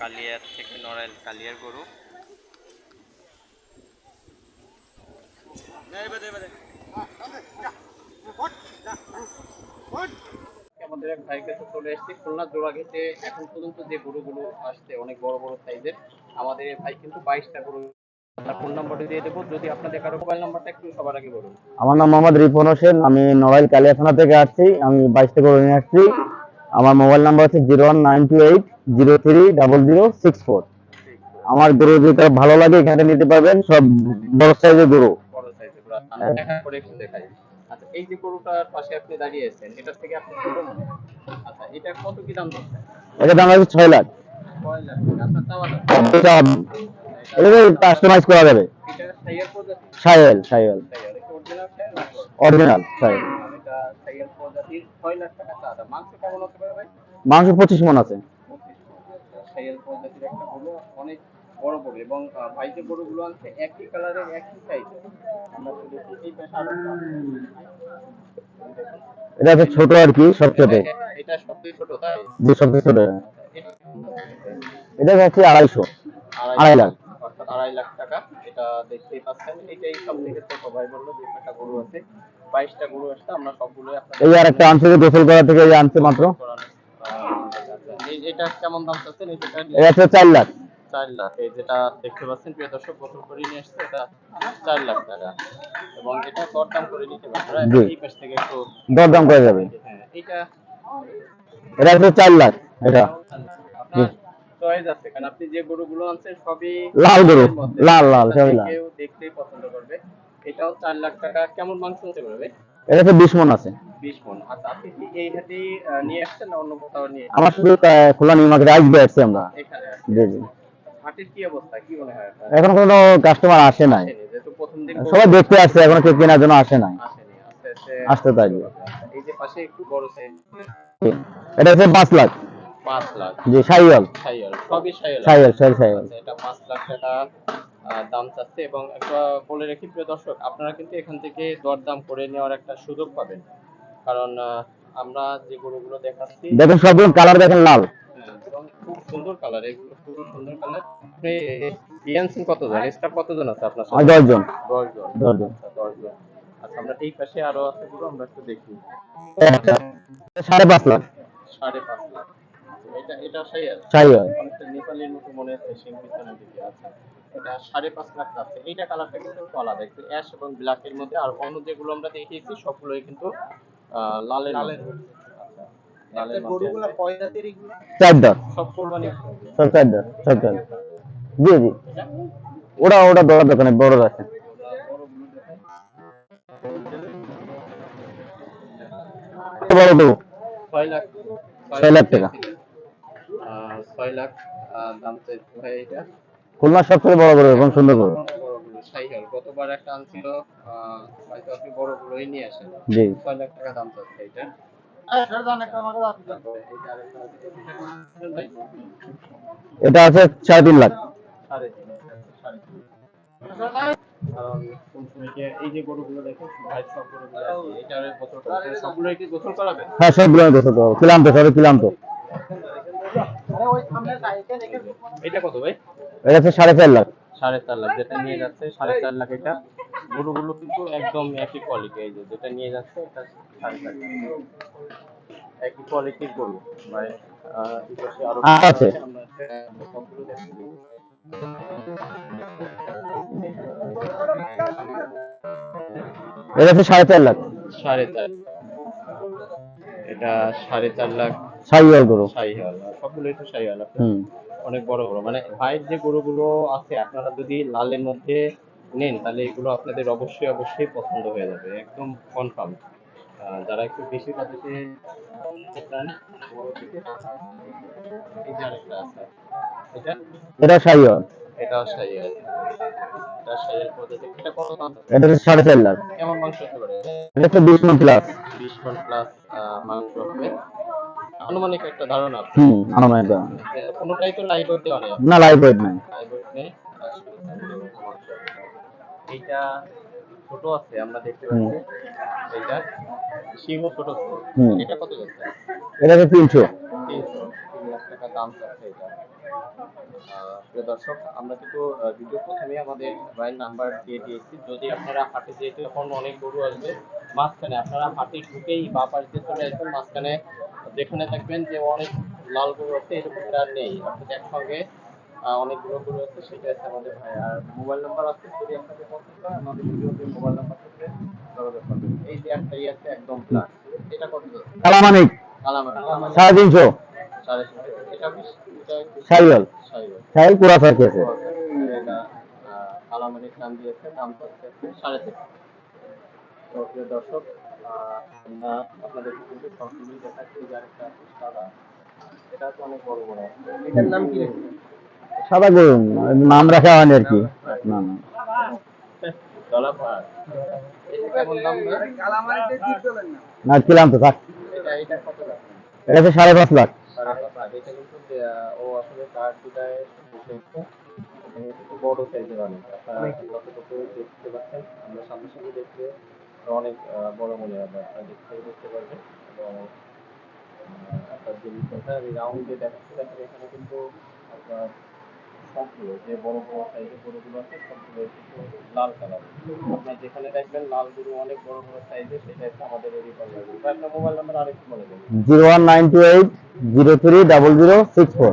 কালিয়ার থেকে নড়াইল কালিয়ার গরু। আমাদের এক ভাইয়ের কাছে চলে এসেছি। খুলনা জোড়া ঘেটে এখন পর্যন্ত যে গরুগুলো আসছে অনেক বড় বড় সাইজের আমাদের ভাই কিন্তু বাইশটা গরু ফোন নাম্বারটা দিয়ে দেবো। যদি আপনাদের কারও মোবাইল নাম্বারটা একটু সবার আগে বলুন। আমার নাম মোহাম্মদ রিপন হোসেন। আমি নড়াইল কালিয়া থানা থেকে আসছি। আমি বাইশটা করে নিয়ে আসছি। আমার মোবাইল নাম্বার হচ্ছে zero one nine two eight zero three double zero six four. আমার গরু যেটা ভালো লাগে এখানে নিতে পারবেন। সব বড় সাইজের গরু। আচ্ছা, আচ্ছা এই যে গরুটার পাশে আপনি দাঁড়িয়ে আছেন এটার থেকে আপনি ছোট মনে আচ্ছা এটা কত কি দাম এটা দাম আছে ছয় লাখ। ছয় লাখ। টাকা আপনার চাওয়া দাম? এটা এটা কাস্টমাইজ করা যাবে। অরিজিনাল মাংস পঁচিশ মন আছে। সাইয়াল প্রজাতির একটা গরু অনেক বড় বড় এবং ভাই যে গরুগুলো আনছে একই কালারের একই আমরা দেখি এই পাশে আছে। এটা হচ্ছে ছোট আর কি সবচেয়ে এটা- সবচেয়ে ছোট তাই? যে সবচেয়ে ছোট। এটা হচ্ছে আড়াইশো আড়াই লাখ। অর্থাৎ আড়াই লাখ টাকা এটা দেখতেই পাচ্ছেন। এটাই সব থেকে ছোট ভাই বলল যে একটা গরু আছে। বাইশটা গরু আসছে আমরা সবগুলো এই আর একটা আনছে গোসল করা থেকে এই আনছে মাত্র। এটা কেমন দাম চাচ্ছেন? এটা এটা হচ্ছে লাখ। চার লাখ। এই যেটা দেখতে পাচ্ছেন প্রিয় দর্শক গোসল করে নিয়ে আসছে এটা চার লাখ টাকা। এবং এটা দরদাম করে নিতে পারবেন এই পাশ থেকে একটু দরদাম করে যাবে। হ্যাঁ এটা এটা হচ্ছে চার লাখ এটা। চয়েস আছে কারণ আপনি যে গরুগুলো আনছেন সবই লাল গরু, লাল, লাল, সবই লাল। কেউ দেখতেই পছন্দ করবে। এটাও চার লাখ টাকা। কেমন মাংস হতে পারবে এটা হচ্ছে বিশ মন আছে। বিশ মন। আচ্ছা আপনি কি এই হাটেই নিয়ে আসছেন না অন্য কোথাও নিয়ে আমার শুধু খোলা নিউ মার্কেটে আসবে আসছে আমরা। এখানে জি জি। হাটের কি অবস্থা? কি মনে হয় এখন কোনো কাস্টমার আসে নাই। প্রথম দিন সবাই দেখতে আসছে এখন কেউ কেনার জন্য আসে নাই। আস্তে আস্তে আসতে থাকবে এই যে পাশে একটু বড় সাইজ। এটা হচ্ছে পাঁচ লাখ। পাঁচ লাখ। জি সাইয়াল সবই আচ্ছা, এটা পাঁচ লাখ টাকা দাম চাচ্ছে এবং একটা বলে রাখি প্রিয় দর্শক আপনারা কিন্তু এখান থেকে দরদাম করে নেওয়ার একটা সুযোগ পাবেন। কারণ আমরা যে গরুগুলো দেখাচ্ছি দেখেন সবগুলো কালার দেখেন লাল। খুব সুন্দর কালার এগুলো খুব সুন্দর কালার আপনি কতজন স্টাফ কতজন আছে আপনার আর সাথে দশজন দশ জন। দশজন আচ্ছা জন। আচ্ছা আমরা এই পাশে আরও আছে গুলো আমরা একটু দেখি। সাড়ে পাঁচ লাখ। লাখ। এটা এটা সাইয়াল সাইওয়াল অনেকটা নেপালের মতো মনে হচ্ছে সিং পিছনের দিকে আছে এটা সাড়ে পাঁচ লাখ আছে। এইটা কালারটা কিন্তু আলাদা একটু অ্যাশ এবং ব্ল্যাকের মধ্যে। আর অন্য যেগুলো আমরা দেখিয়েছি সবগুলোই কিন্তু লালের লালের লালের গরুগুলো চার দশ সব কোরবানি সব চার দশ সব চার জি জি ওটা ওটা বড় দোকানে বড় আছে। বড় তো ছয় লাখ। ছয় লাখ টাকা। ছয় লাখ। দাম চাইছে এটা। খুলনা সবচেয়ে বড় এবং সুন্দর বড়গুলো সাইকেল গতবার একটা আনছিল হয়তো আপনি বড়গুলোই নিয়ে আসেন। জি। ছয় লাখ টাকা দাম চাচ্ছে এটা। এটা আছে সাড়ে তিন লাখ। হ্যাঁ সবগুলো গোসল করব ক্লান্ত ক্লান্ত। এটা কত ভাই? এটা হচ্ছে সাড়ে চার লাখ। সাড়ে চার লাখ যেটা নিয়ে যাচ্ছে সাড়ে চার লাখ এটা। গরুগুলো কিন্তু একদম একই কোয়ালিটি এই যে যেটা নিয়ে যাচ্ছে এটা সাড়ে চার লাখ। একই কোয়ালিটির গরু। ভাই আহ, এই পাশে আরও আ- আছে। এটা সাড়ে চার লাখ। সাড়ে চার। এটা সাড়ে চার লাখ। সাইওয়াল গরু। শাহিওয়াল সবগুলোই তো শাহিওয়াল হুম। অনেক বড় বড় মানে ভাইয়ের যে গরুগুলো আছে আপনারা যদি লালের মধ্যে নেন তাহলে এগুলো আপনাদের অবশ্যই অবশ্যই পছন্দ হয়ে যাবে। একদম কনফার্ম যারা একটু বেশি আছে। এটা? এটা সাইওয়াল এটাও শাহিওয়াল এটা শাহিওয়াল প্রজাতি এটা কত দাম? এটা হচ্ছে সাড়ে চার লাখ। কেমন মাংস হতে পারে? এটা হচ্ছে বিশ মন প্লাস বিশ মন প্লাস মাংস হবে। আনুমানিক একটা ধারণা হুম আনুমানিক দাম। কোনোটাই তো দেওয়া না ওয়েট নাই। এইটা ছোট আছে আমরা দেখতে পাচ্ছি। এইটা ছোট। এটা কত যাচ্ছে? এটা তিনশো। তিন লাখ টাকা দাম এটা। প্রিয় দর্শক আমরা কিন্তু ভিডিও প্রথমেই আমাদের ভাইয়ের নাম্বার দিয়ে দিয়েছি। যদি আপনারা হাটে যেহেতু এখন অনেক গরু আসবে মাঝখানে। আপনারা হাটে ঢুকেই বা পাশ চলে আসবেন মাঝখানে যেখানে দেখবেন যে অনেক লাল গরু আছে এরকম আর নেই। অর্থাৎ একসঙ্গে অনেকগুলো গরু আছে সেটা আছে আমাদের ভাই আর মোবাইল নাম্বার আছে যদি আপনাদের পছন্দ হয় আমাদের ভিডিওতে মোবাইল নাম্বার থাকবে যোগাযোগ করবেন। এই যে একটাই আছে একদম প্লাস এটা কত? কালামানিক কালামার সাড়ে তিনশো। সাড়ে তিনশো। এটা সাইকেল পুরা এটা নাম দিয়েছে নাম হচ্ছে সাড়ে তিন তো প্রিয় দর্শক আপনাদের কিন্তু সবগুলোই দেখাচ্ছি যার একটা সাদা। এটা তো অনেক বড় বড় এটার নাম কি? রেখেছে সাদা গরু নাম রাখা হয়নি আর কি। না কিলাম তো থাক। এটা এটা কত টাকা এটা হচ্ছে সাড়ে পাঁচ লাখ। ও আসলে কার্ড দুটায় বড় সাইজের অনেক। আপনারা যতটুকু দেখতে পাচ্ছেন আমরা সামনে সামনে দেখলে অনেক বড় মনে হবে আপনারা দেখতে দেখতে পারবেন। এবং আপনার যে বিষয়টা, আমি রাউন্ডে দেখাচ্ছি, দেখেন এখানে কিন্তু আপনার সবগুলো যে বড় বড় সাইজের গরুগুলো আছে, সবগুলো কিন্তু লাল কালার আপনার যেখানে দেখবেন লাল গরু অনেক বড় বড় সাইজের সেটা হচ্ছে আমাদের এই রিপন আপনার মোবাইল নাম্বার আরেকটু বলে দেবেন zero one nine two eight zero three double zero six four.